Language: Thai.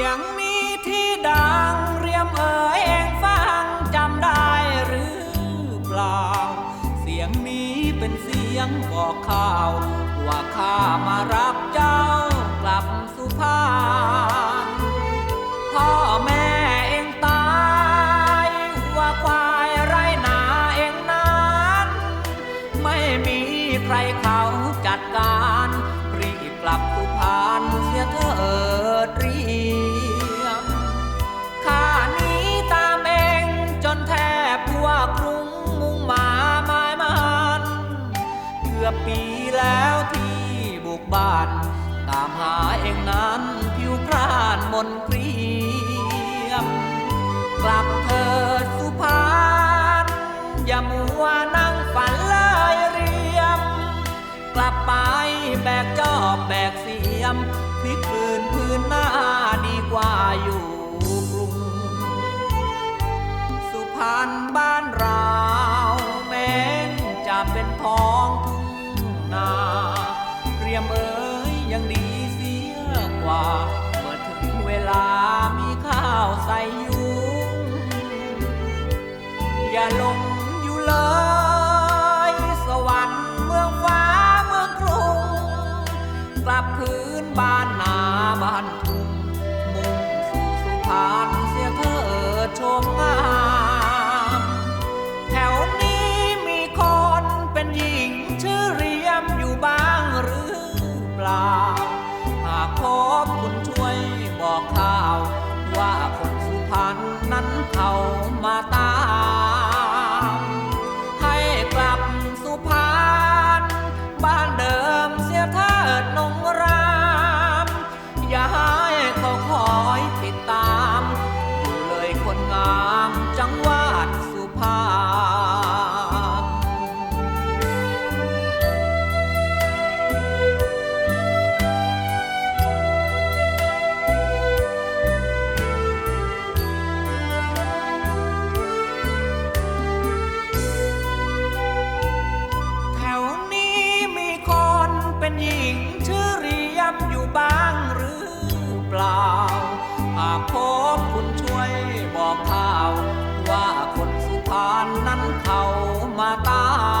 ียงมีที่ดังเรียมเอ่ยเองฟังจำได้หรือเปล่า เสียงนี้เป็นเสียงบอกข่าว ว่าข้ามารับเจ้ากลับสุพรรณพ่อแม่เองตายว่าควายไรหนาเองนั้น ไม่มีใครเขา กลับไปแบกจอบแบกเสียมพลิกพื้นพื้นหน้าดีกว่าอยู่กรุง สุพรรณบ้านเราแม้นจะเป็นพ้องทุ่งนาเรียมเอ๋ยยังดีเสียกว่า บ้านนาบ้านทุ่งมุ่งสู่สุพรรณเสียเถิดชมงามแถวนี้มีคนเป็นหญิงชื่อเรียมอยู่บ้างหรือเปล่า หากพบคุณช่วยบอกข่าว ว่าคนสุพรรณนั้นเขามาตา เปล่า หากพบคุณช่วยบอกข่าว ว่าคนสุพรรณนั้นเขามาตาม